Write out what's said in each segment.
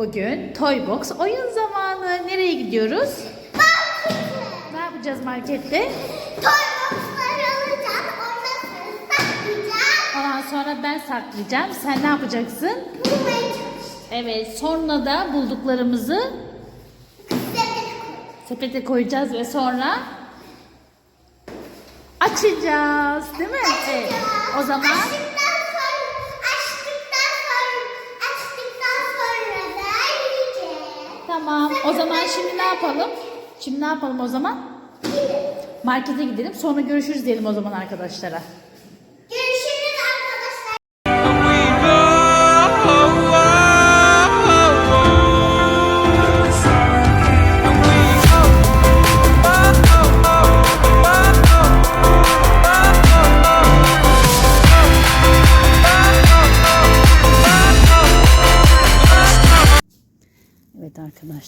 Bugün Toy Box oyun zamanı. Nereye gidiyoruz? Ne yapacağız markette? Toybox'ları alacağım. Ondan sonra saklayacağım. Ondan sonra ben saklayacağım. Sen ne yapacaksın? Bulmaya. Evet, sonra da bulduklarımızı Sepete sepete koyacağız ve sonra açacağız. Değil mi? Evet. O zaman Açtıktan sonra, açtıktan sonra, açtıktan sonra da yiyeceğiz. Tamam. O zaman şimdi ne yapalım? Şimdi ne yapalım o zaman? Markete gidelim. Sonra görüşürüz diyelim o zaman arkadaşlara.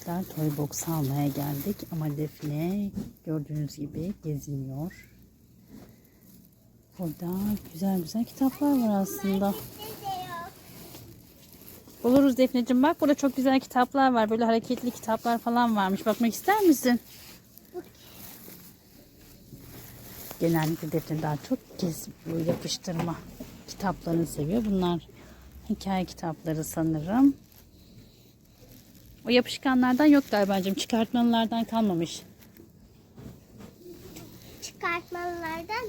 Arkadaşlar Toy Box almaya geldik ama Defne gördüğünüz gibi geziniyor. Burada güzel güzel kitaplar var aslında. Buluruz Defneciğim bak burada çok güzel kitaplar var. Böyle hareketli kitaplar falan varmış. Bakmak ister misin? Genellikle Defne daha çok gez, bu yapıştırma kitaplarını seviyor. Bunlar hikaye kitapları sanırım. O yapışkanlardan yok galiba bence. Çıkartmalılardan kalmamış. Çıkartmalardan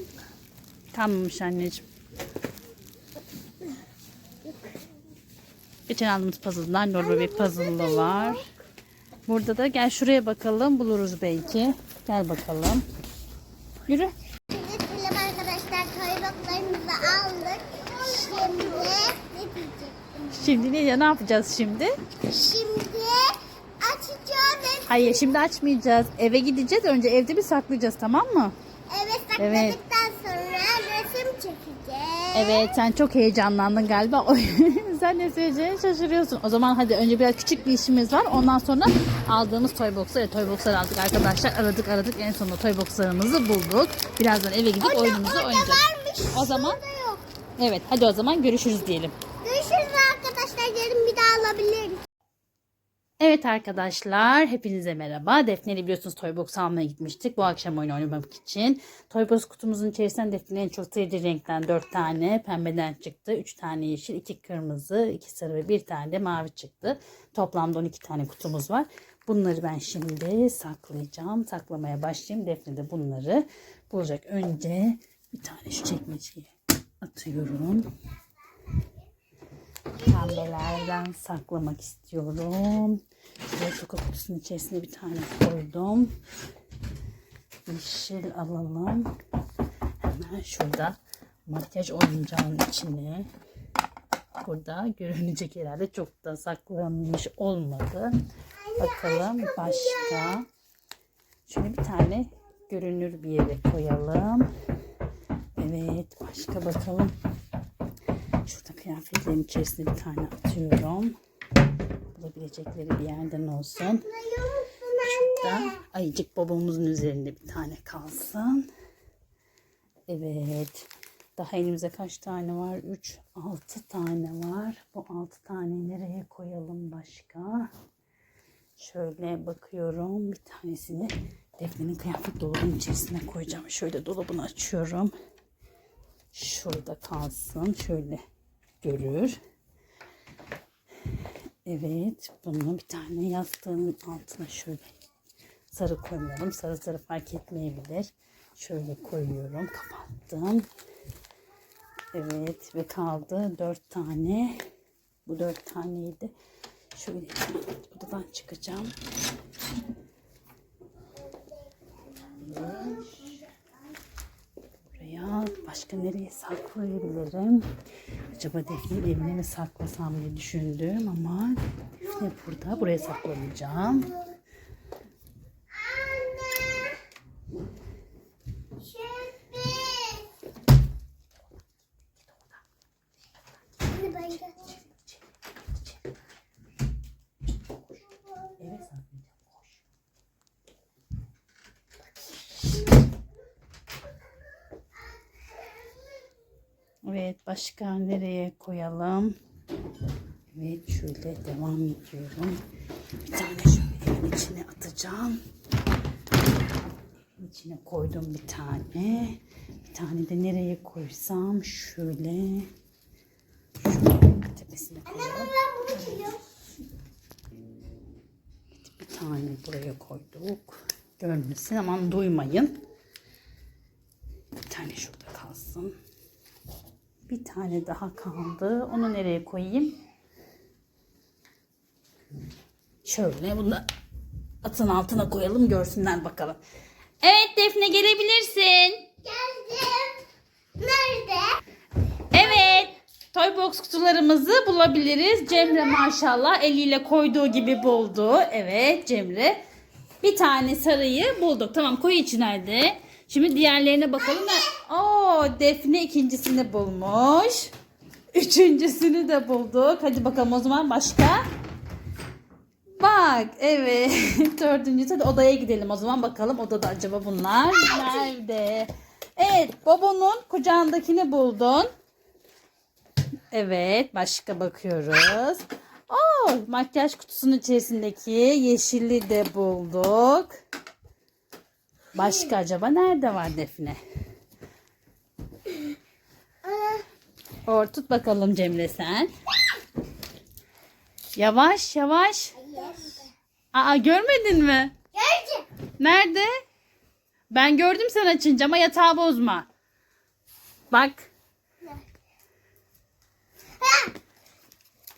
Kalmamış anneciğim. Geçen aldığımız puzzle'lar Lor Bebek puzzle'lı var. Burada da gel şuraya bakalım buluruz belki. Gel bakalım. Yürü. Şimdi arkadaşlar. Toybox'larımızı aldık. Şimdi ne diyecektim? Şimdi ne, ne yapacağız şimdi? Şimdi Hayır şimdi açmayacağız. Eve gideceğiz. Önce evde bir saklayacağız tamam mı? eve sakladıktan sonra resim çekeceğiz. Evet sen çok heyecanlandın galiba. Sen ne söyleyeceğini şaşırıyorsun. O zaman hadi önce biraz küçük bir işimiz var. Ondan sonra aldığımız toy box'ları, toy box'ları aldık arkadaşlar. Aradık aradık en sonunda toy box'larımızı bulduk. Birazdan eve gidip oyunumuzu orada oynayacağız. varmış. O zaman evet hadi o zaman görüşürüz diyelim. Görüşürüz arkadaşlar. Yarın bir daha alabilirim. Evet arkadaşlar hepinize merhaba. Defne'yle biliyorsunuz Toybox almaya gitmiştik. Bu akşam oyun oynamak için. Toybox kutumuzun içerisinden Defne'nin en çok sevdiği renkten 4 tane pembeden çıktı. 3 tane yeşil, 2 kırmızı, 2 sarı ve 1 tane de mavi çıktı. Toplamda 12 tane kutumuz var. Bunları ben şimdi saklayacağım. Saklamaya başlayayım. Defne de bunları bulacak. Önce bir tane şu çekmeceye atıyorum. Pembelerden saklamak istiyorum. Şuraya çoko kutusunun içerisine bir tane koydum. Yeşil alalım. Hemen şurada makyaj oyuncağının içine. Burada görünecek herhalde çok da saklanmış olmadı. Bakalım başka. Şöyle bir tane görünür bir yere koyalım. Evet başka bakalım. Kıyafetlerin içerisine bir tane atıyorum. Bulabilecekleri bir yerden olsun. Şurada ayıcık babamızın üzerinde bir tane kalsın. Evet. Daha elimize kaç tane var? 3, 6 tane var. Bu 6 tane nereye koyalım başka? Şöyle bakıyorum. Bir tanesini Defne'nin kıyafet dolabının içerisine koyacağım. Şöyle dolabını açıyorum. Şurada kalsın. Şöyle görür. Evet. Bunu bir tane yastığının altına şöyle sarı koymayalım. Sarı sarı fark etmeyebilir. Şöyle koyuyorum. Kapattım. Evet. Ve kaldı dört tane. Bu dört taneydi. Şöyle odadan çıkacağım. Buraya başka nereye saklayabilirim? Acaba Defne'nin evine mi saklasam diye düşündüm ama Defne burada. Buraya saklanacağım. Anne. Sürpriz. Anne ben gel. Eve saklayacağım. Koş. Evet başka nereye koyalım? Evet şöyle devam ediyorum. Bir tane şöyle evin içine atacağım. Evin içine koydum bir tane. Bir tane de nereye koysam şöyle. Şöyle tepesine koyalım. Ama ben bunu çiziyorum. Bir tane buraya koyduk. Görmesin aman duymayın. Bir tane şurada kalsın. Bir tane daha kaldı. Onu nereye koyayım? Şöyle bunu da atın altına koyalım görsünler bakalım. Evet Defne gelebilirsin. Geldim. Nerede? Evet. Toybox kutularımızı bulabiliriz. Cemre maşallah eliyle koyduğu gibi buldu. Evet Cemre. Bir tane sarıyı bulduk. Tamam koy içine hadi. Şimdi diğerlerine bakalım. Defne ikincisini bulmuş. Üçüncüsünü de bulduk. Hadi bakalım o zaman başka. Bak evet. Dördüncüsü de odaya gidelim o zaman bakalım odada acaba bunlar nerede? Evet babonun kucağındakini buldun. Evet başka bakıyoruz. Oo, makyaj kutusunun içerisindeki yeşilli de bulduk. Başka acaba nerede var Defne? Or tut bakalım Cemre sen. Yavaş yavaş. Aa görmedin mi? Gördüm. Nerede? Ben gördüm sen açınca ama yatağı bozma. Bak. Ha!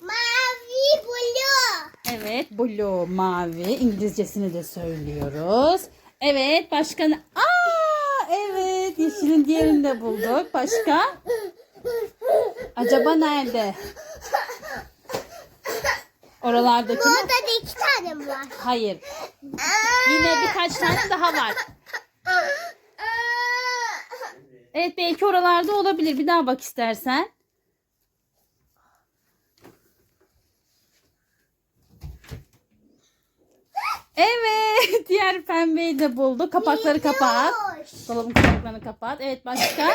Mavi blue. Evet blue mavi İngilizcesini de söylüyoruz. Evet başka? Aa evet yeşilin diğerini de bulduk. Başka? Acaba nerede? Oralardaki mi? Orada da iki tane mi var? Hayır. Yine birkaç tane daha var. Evet belki oralarda olabilir. Bir daha bak istersen. Evet. Diğer pembeyi de buldu. Kapakları kapat. Dolabın kapaklarını kapat. Evet başka?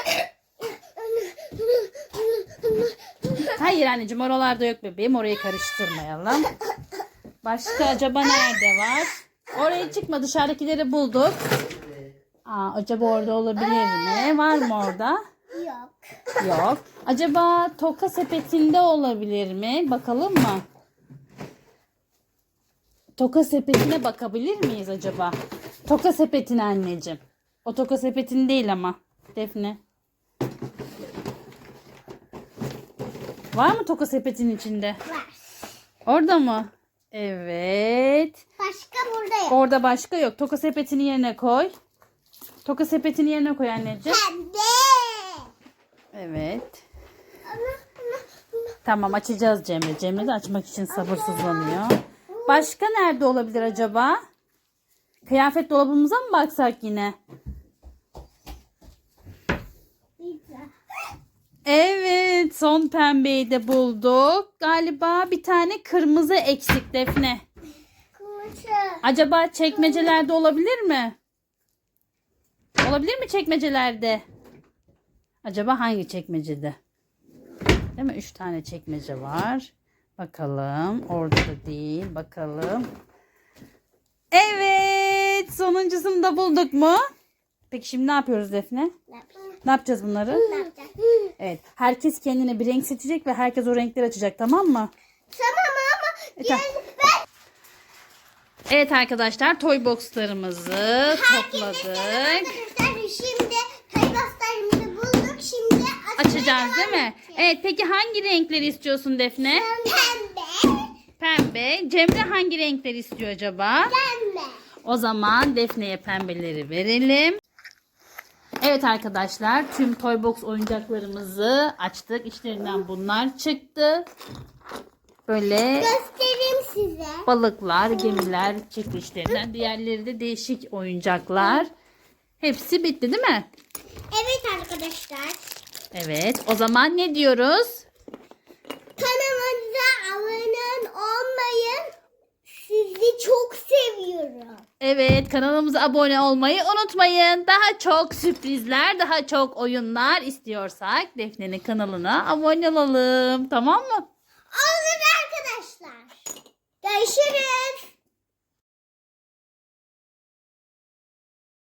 Hayır anneciğim oralarda yok bebeğim. Orayı karıştırmayalım. Başka acaba nerede var? Oraya çıkma dışarıdakileri bulduk. Aa, acaba orada olabilir mi? Var mı orada? Yok. Yok. Acaba toka sepetinde olabilir mi? Bakalım mı? Toka sepetine bakabilir miyiz acaba? Toka sepetine anneciğim. O toka sepetin değil ama. Defne. Var mı toka sepetin içinde? Var. Orada mı? Evet. Başka burada yok. Orada başka yok. Toka sepetini yerine koy. Toka sepetini yerine koy anneciğim. Pembe. Evet. Tamam açacağız Cemre. Cemre de açmak için sabırsızlanıyor. Başka nerede olabilir acaba? Kıyafet dolabımıza mı baksak yine? Evet son pembeyi de bulduk. Galiba bir tane kırmızı eksik Defne. Kuşu. Acaba çekmecelerde olabilir mi? Olabilir mi çekmecelerde? Acaba hangi çekmecede? Değil mi? Üç tane çekmece var. Bakalım. Orada da değil. Bakalım. Evet. Sonuncusunu da bulduk mu? Peki şimdi ne yapıyoruz Defne? Ne yapayım? Ne yapacağız bunları? Ne yapacağız? Evet. Herkes kendine bir renk seçecek ve herkes o renkleri açacak tamam mı? Tamam ama E, gel ben Evet arkadaşlar toy boxlarımızı topladık. Şimdi kaybaslarımızı bulduk. Şimdi Açacağız değil mi? Evet peki hangi renkleri istiyorsun Defne? Pembe. Pembe. Cemre hangi renkleri istiyor acaba? Pembe. O zaman Defne'ye pembeleri verelim. Evet arkadaşlar tüm Toybox oyuncaklarımızı açtık. İçlerinden bunlar çıktı. Böyle Göstereyim size. balıklar, gemiler çıktı içlerinden. Diğerleri de değişik oyuncaklar. Hepsi bitti değil mi? Evet arkadaşlar. Evet. O zaman ne diyoruz? Kanalımıza abone olmayın. Evet kanalımıza abone olmayı unutmayın. Daha çok sürprizler, daha çok oyunlar istiyorsak Defne'nin kanalına abone olalım. Tamam mı? Olur arkadaşlar. Görüşürüz.